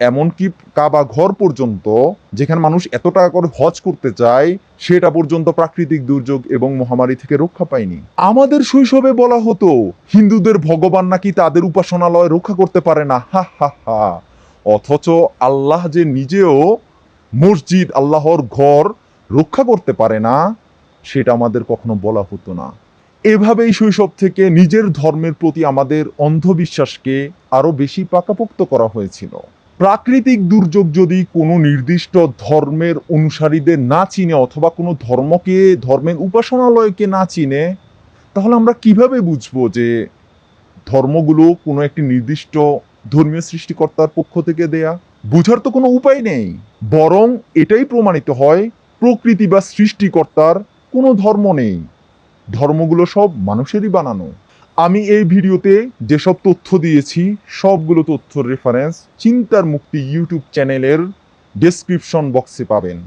এমনকি কাবা ঘর পর্যন্ত যেখানে মানুষ এত টাকা করে হজ করতে চায়, সেটা পর্যন্ত প্রাকৃতিক দুর্যোগ এবং মহামারী থেকে রক্ষা পায়নি। আমাদের শৈশবে বলা হতো, হিন্দুদের ভগবান নাকি তাদের উপাসনালয় রক্ষা করতে পারে না। হা হা হা। অথচ আল্লাহ যে নিজেও মসজিদ, আল্লাহর ঘর রক্ষা করতে পারে না, সেটা আমাদের কখনো বলা হতো না। এভাবেই শৈশব থেকে নিজের ধর্মের প্রতি আমাদের অন্ধবিশ্বাসকে আরও বেশি পাকাপোক্ত করা হয়েছিল। প্রাকৃতিক দুর্যোগ যদি কোনো নির্দিষ্ট ধর্মের অনুসারীদের না চিনে অথবা কোনো ধর্মকে, ধর্মের উপাসনালয়কে না চিনে, তাহলে আমরা কীভাবে বুঝব যে ধর্মগুলো কোনো একটি নির্দিষ্ট ধর্মীয় সৃষ্টিকর্তার পক্ষ থেকে দেয়া? বুঝার তো কোনো উপায় নেই। বরং এটাই প্রমাণিত হয়, প্রকৃতি বা সৃষ্টিকর্তার কোনো ধর্ম নেই। ধর্মগুলো সব মানুষেরই বানানো। আমি এই ভিডিওতে যেসব তথ্য দিয়েছি, সবগুলো তথ্যর রেফারেন্স চিন্তার মুক্তি ইউটিউব চ্যানেলের ডেসক্রিপশন বক্সে পাবেন।